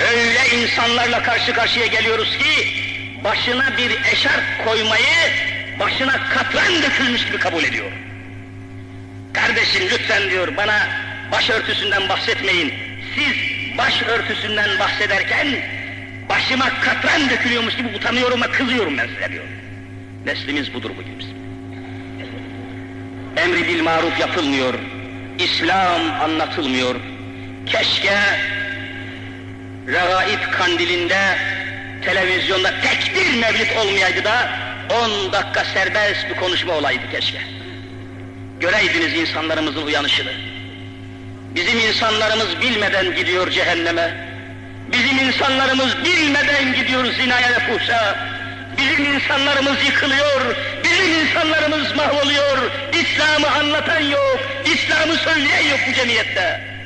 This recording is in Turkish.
Öyle insanlarla karşı karşıya geliyoruz ki başına bir eşarp koymayı başına katran dökülmüş gibi kabul ediyor. Kardeşim lütfen diyor bana başörtüsünden bahsetmeyin. Siz başörtüsünden bahsederken başıma katran dökülüyormuş gibi utanıyorum ve kızıyorum ben size diyor. Neslimiz budur bugün bizim. Emri bil maruf yapılmıyor. İslam anlatılmıyor. Keşke regaib kandilinde televizyonda tek bir mevlid olmayaydı da 10 dakika serbest bir konuşma olaydı keşke. Göreydiniz insanlarımızın uyanışını. Bizim insanlarımız bilmeden gidiyor cehenneme. Bizim insanlarımız bilmeden gidiyor zinaya ve fuhşa. Bizim insanlarımız yıkılıyor, bizim insanlarımız mahvoluyor. İslam'ı anlatan yok, İslam'ı söyleyen yok bu cemiyette.